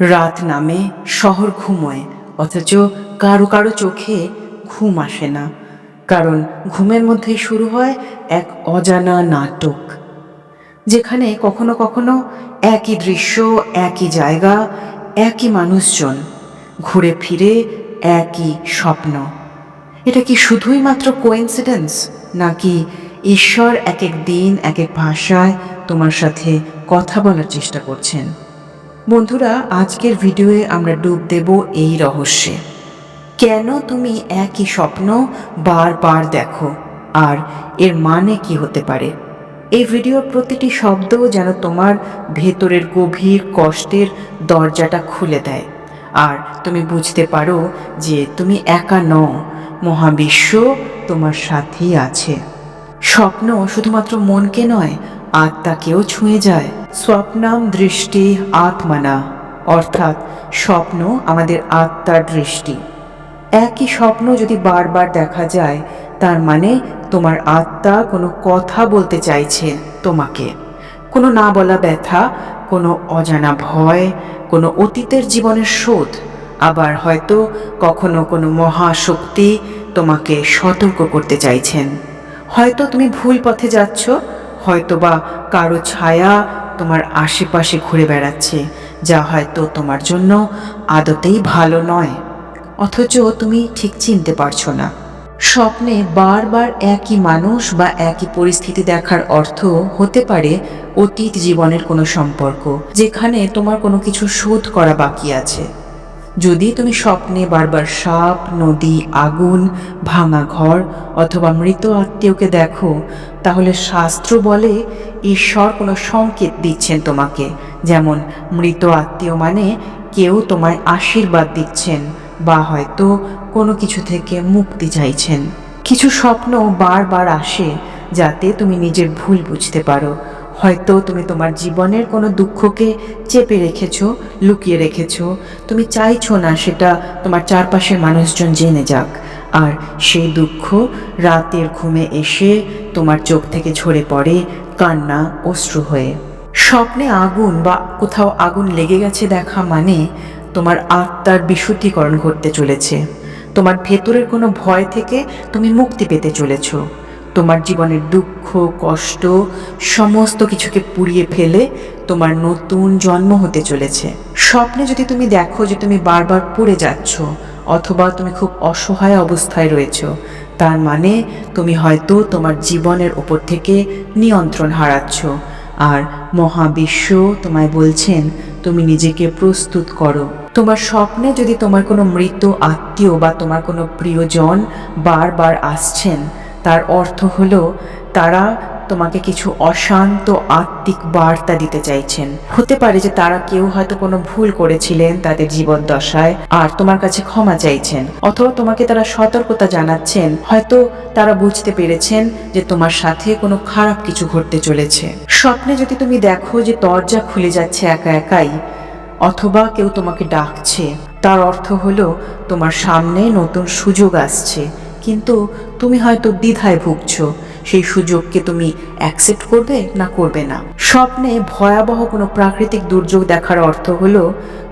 রাত নামে শহর ঘুমোয়, অথচ কারও কারও চোখে ঘুম আসে না। কারণ ঘুমের মধ্যেই শুরু হয় এক অজানা নাটক, যেখানে কখনো কখনো একই দৃশ্য, একই জায়গা, একই মানুষজন ঘুরে ফিরে একই স্বপ্ন। এটা কি শুধুই মাত্র কোইন্সিডেন্স নাকি ঈশ্বর এক এক দিন এক এক ভাষায় তোমার সাথে কথা বলার চেষ্টা করছেন? বন্ধুরা, আজকের ভিডিওয়ে আমরা ডুব দেব এই রহস্যে। কেন তুমি একই স্বপ্ন বারবার দেখো? আর এর মানে কি হতে পারে? এই ভিডিওর প্রতিটি শব্দ যেন তোমার ভেতরের গভীর কষ্টের দরজাটা খুলে দেয়। আর তুমি বুঝতে পারো যে তুমি একা নও, মহাবিশ্ব তোমার সাথেই আছে। স্বপ্ন শুধুমাত্র মনকে নয়, আত্মাকেও ছুঁয়ে যায়। স্বপ্নাম দৃষ্টি আত্মানা, অর্থাৎ স্বপ্ন আমাদের আত্মার দৃষ্টি। একই স্বপ্ন যদি বারবার দেখা যায়, তার মানে তোমার আত্মা কোনো কথা বলতে চাইছে তোমাকে। কোনো না বলা ব্যথা, কোনো অজানা ভয়, কোনো অতীতের জীবনের শোধ, আবার হয়তো কখনো কোনো মহাশক্তি তোমাকে সতর্ক করতে চাইছেন। হয়তো তুমি ভুল পথে যাচ্ছ হয়তো বা কারও ছায়া তোমার আশেপাশে ঘুরে বেড়াচ্ছে, যা হয়তো তোমার জন্য আদতেই ভালো নয়। অথচ তুমি ঠিক চিনতে পারছ না। স্বপ্নে বারবার একই মানুষ বা একই পরিস্থিতি দেখার অর্থ হতে পারে অতীত জীবনের কোনো সম্পর্ক, যেখানে তোমার কোনো কিছু শোধ করা বাকি আছে। যদি তুমি স্বপ্নে বারবার সাপ, নদী, আগুন, ভাঙা ঘর অথবা মৃত আত্মীয়কে দেখো, তাহলে শাস্ত্র বলে, ঈশ্বর কোনো সংকেত দিচ্ছেন তোমাকে। যেমন, মৃত আত্মীয় মানে কেউ তোমায় আশীর্বাদ দিচ্ছেন বা হয়তো কোনো কিছু থেকে মুক্তি চাইছেন। কিছু স্বপ্ন বারবার আসে যাতে তুমি নিজের ভুল বুঝতে পারো। হয়তো তুমি তোমার জীবনের কোনো দুঃখকে চেপে রেখেছো, লুকিয়ে রেখেছো। তুমি চাইছো না সেটা তোমার চারপাশের মানুষজন জেনে যাক। আর সেই দুঃখ রাতের ঘুমে এসে তোমার চোখ থেকে ঝরে পড়ে কান্না, অশ্রু হয়ে। স্বপ্নে আগুন বা কোথাও আগুন লেগে গেছে দেখা মানে তোমার আত্মার বিশুদ্ধিকরণ ঘটতে চলেছে। তোমার ভেতরের কোনো ভয় থেকে তুমি মুক্তি পেতে চলেছো। তোমার জীবনের দুঃখ, কষ্ট, সমস্ত কিছুকে পুড়িয়ে ফেলে তোমার নতুন জন্ম হতে চলেছে। স্বপ্নে যদি তুমি দেখো যে তুমি বারবার পড়ে যাচ্ছ অথবা তুমি খুব অসহায় অবস্থায় রয়েছো, তার মানে তুমি হয়তো তোমার জীবনের ওপর থেকে নিয়ন্ত্রণ হারাচ্ছ। আর মহাবিশ্ব তোমায় বলছেন, তুমি নিজেকে প্রস্তুত করো। তোমার স্বপ্নে যদি তোমার কোনো মৃত আত্মীয় বা তোমার কোনো প্রিয়জন বারবার আসছেন তার অর্থ হলো, তারা তোমাকে কিছু অশান্ত আত্মিক বার্তা দিতে চাইছেন। হতে পারে যে তারা কেউ হয়তো কোনো ভুল করেছিলেন তাদের জীবন দশায়, আর তোমার কাছে ক্ষমা চাইছেন, অথবা তোমাকে তারা সতর্কতা জানাচ্ছেন, হয়তো তারা বুঝতে পেরেছেন যে তোমার সাথে কোনো খারাপ কিছু ঘটতে চলেছে। স্বপ্নে যদি তুমি দেখো যে দরজা খুলে যাচ্ছে একা একাই, অথবা কেউ তোমাকে ডাকছে, তার অর্থ হলো তোমার সামনে নতুন সুযোগ আসছে কিন্তু তুমি হয়তো দ্বিধায় ভুগছো। সেই সুযোগকে তুমি অ্যাকসেপ্ট করবে না করবে না? স্বপ্নে ভয়াবহ কোনো প্রাকৃতিক দুর্যোগ দেখার অর্থ হলো,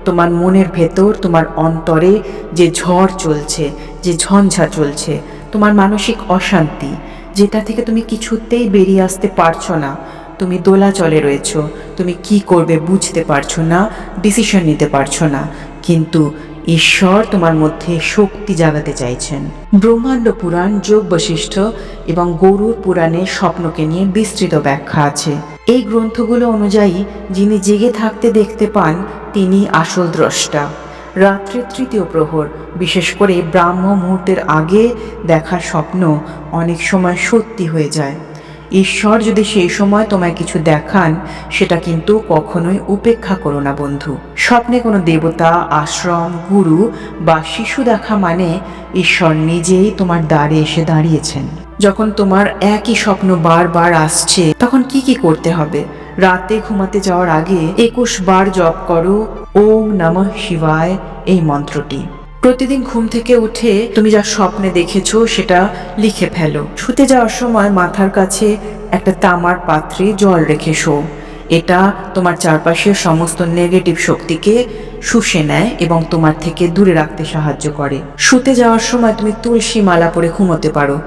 তোমার মনের ভেতর, তোমার অন্তরে যে ঝড় চলছে, যে ঝঞ্ঝা চলছে, তোমার মানসিক অশান্তি, যেটা থেকে তুমি কিছুতেই বেরিয়ে আসতে পারছ না, তুমি দোলাচলে রয়েছ, তুমি কি করবে বুঝতে পারছ না ডিসিশন নিতে পারছ না, কিন্তু ঈশ্বর তোমার মধ্যে শক্তি জাগাতে চাইছেন। ব্রহ্মাণ্ড পুরাণ যোগ বশিষ্ঠ এবং গরুর পুরাণে স্বপ্নকে নিয়ে বিস্তৃত ব্যাখ্যা আছে। এই গ্রন্থগুলো অনুযায়ী, যিনি জেগে থাকতে দেখতে পান, তিনি আসল দ্রষ্টা। রাত্রের তৃতীয় প্রহর, বিশেষ করে ব্রাহ্ম মুহূর্তের আগে দেখা স্বপ্ন অনেক সময় সত্যি হয়ে যায়। ঈশ্বর যদি সেই সময় তোমায় কিছু দেখান, সেটা কিন্তু কখনোই উপেক্ষা করো না, বন্ধু। স্বপ্নে কোনো দেবতা, আশ্রম, গুরু বা শিশু দেখা মানে ঈশ্বর নিজেই তোমার দ্বারে এসে দাঁড়িয়েছেন। যখন তোমার একই স্বপ্ন বারবার আসছে, তখন কি কি করতে হবে? রাতে ঘুমাতে যাওয়ার আগে একুশ বার জপ করো, ওম নমঃ শিবায়, এই মন্ত্রটি। প্রতিদিন ঘুম থেকে উঠে তুমি যা স্বপ্নে দেখেছ সেটা লিখে ফেলো। শুতে যাওয়ার সময় মাথার কাছে একটা তামার পাত্রে জল রেখে শো। এটা তোমার চারপাশের সমস্ত নেগেটিভ শক্তিকে শুষে নেয় এবং তোমার থেকে দূরে রাখতে সাহায্য করে। শুতে যাওয়ার সময় তুমি তুলসী মালা পরে ঘুমোতে পারো।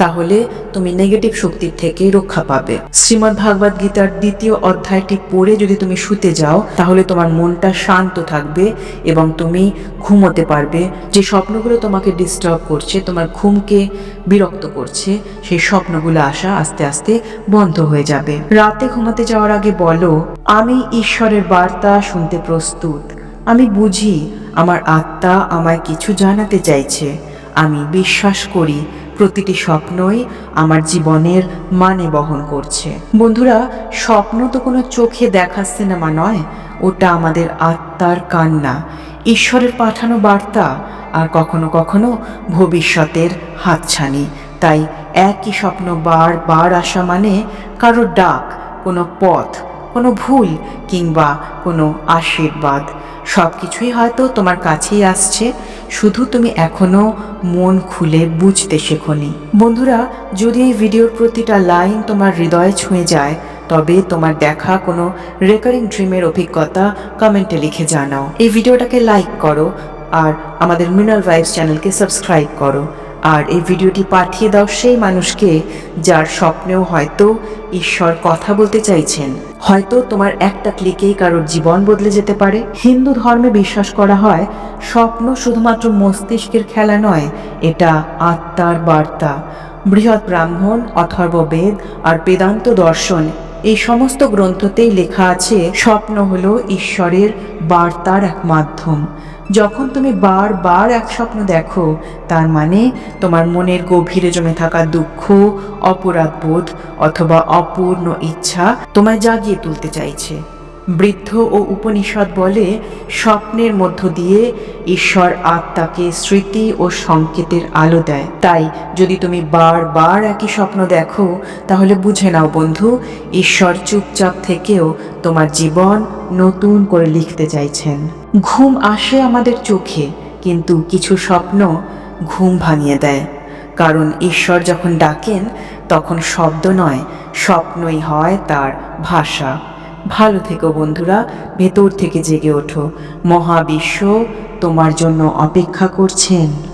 তাহলে তুমি নেগেটিভ শক্তির থেকে রক্ষা পাবে। শ্রীমদ্ ভাগবত গীতার দ্বিতীয় অধ্যায়টি পড়ে যদি তুমি শুতে যাও, তাহলে তোমার মনটা শান্ত থাকবে এবং তুমি ঘুমোতে পারবে। যে স্বপ্নগুলো তোমাকে ডিস্টার্ব করছে, তোমার ঘুমকে বিরক্ত করছে, সেই স্বপ্নগুলো আসা আস্তে আস্তে বন্ধ হয়ে যাবে। রাতে ঘুমাতে যাওয়ার আগে বলো, আমি ঈশ্বরের বার্তা শুনতে প্রস্তুত। আমি বুঝি আমার আত্মা আমায় কিছু জানাতে চাইছে। আমি বিশ্বাস করি প্রতিটি স্বপ্নই আমার জীবনের মানে বহন করছে। বন্ধুরা, স্বপ্ন তো কোনো চোখে দেখা সিনেমা নয়, ওটা আমাদের আত্মার কান্না, ঈশ্বরের পাঠানো বার্তা আর কখনো কখনো ভবিষ্যতের হাতছানি। তাই একই স্বপ্ন বার বার আসা মানে কারও ডাক, কোনো পথ কোনো ভুল কিংবা কোনো আশীর্বাদ। সব কিছুই হয়তো তোমার কাছেই আসছে। শুধু তুমি এখনও মন খুলে বুঝতে শেখনি। বন্ধুরা, যদি এই ভিডিওর প্রতিটা লাইন তোমার হৃদয়ে ছুঁয়ে যায়, তবে তোমার দেখা কোনো রেকারিং ড্রিমের অভিজ্ঞতা কমেন্টে লিখে জানাও। এই ভিডিওটাকে লাইক করো আর আমাদের মিনাল ভাইবস চ্যানেলকে সাবস্ক্রাইব করো। আর এই ভিডিওটি পাঠিয়ে দাও সেই মানুষকে যার স্বপ্নেও হয়তো ঈশ্বর কথা বলতে চাইছেন। হয়তো তোমার একটা ক্লিকেই কারোর জীবন বদলে যেতে পারে। হিন্দু ধর্মে বিশ্বাস করা হয়, স্বপ্ন শুধুমাত্র মস্তিষ্কের খেলা নয়, এটা আত্মার বার্তা। বৃহৎ ব্রাহ্মণ অথর্ববেদ আর বেদান্ত দর্শন, এই সমস্ত গ্রন্থতেই লেখা আছে, স্বপ্ন হলো ঈশ্বরের বার্তার এক মাধ্যম। যখন তুমি বার বার এক স্বপ্ন দেখো, তার মানে তোমার মনের গভীরে জমে থাকা দুঃখ অপরাধ বোধ অথবা অপূর্ণ ইচ্ছা তোমায় জাগিয়ে তুলতে চাইছে। বৃদ্ধ ও উপনিষদ বলে, স্বপ্নের মধ্য দিয়ে ঈশ্বর আত্মাকে স্মৃতি ও সংকেতের আলো দেয়। তাই যদি তুমি বারবার একই স্বপ্ন দেখো, তাহলে বুঝে নাও বন্ধু, ঈশ্বর চুপচাপ থেকেও তোমার জীবন নতুন করে লিখতে চাইছেন। ঘুম আসে আমাদের চোখে, কিন্তু কিছু স্বপ্ন ঘুম ভাঙিয়ে দেয়। কারণ ঈশ্বর যখন ডাকেন, তখন শব্দ নয়, স্বপ্নই হয় তার ভাষা। ভালো থেকো বন্ধুরা ভেতর থেকে জেগে ওঠো। মহাবিশ্ব তোমার জন্য অপেক্ষা করছেন।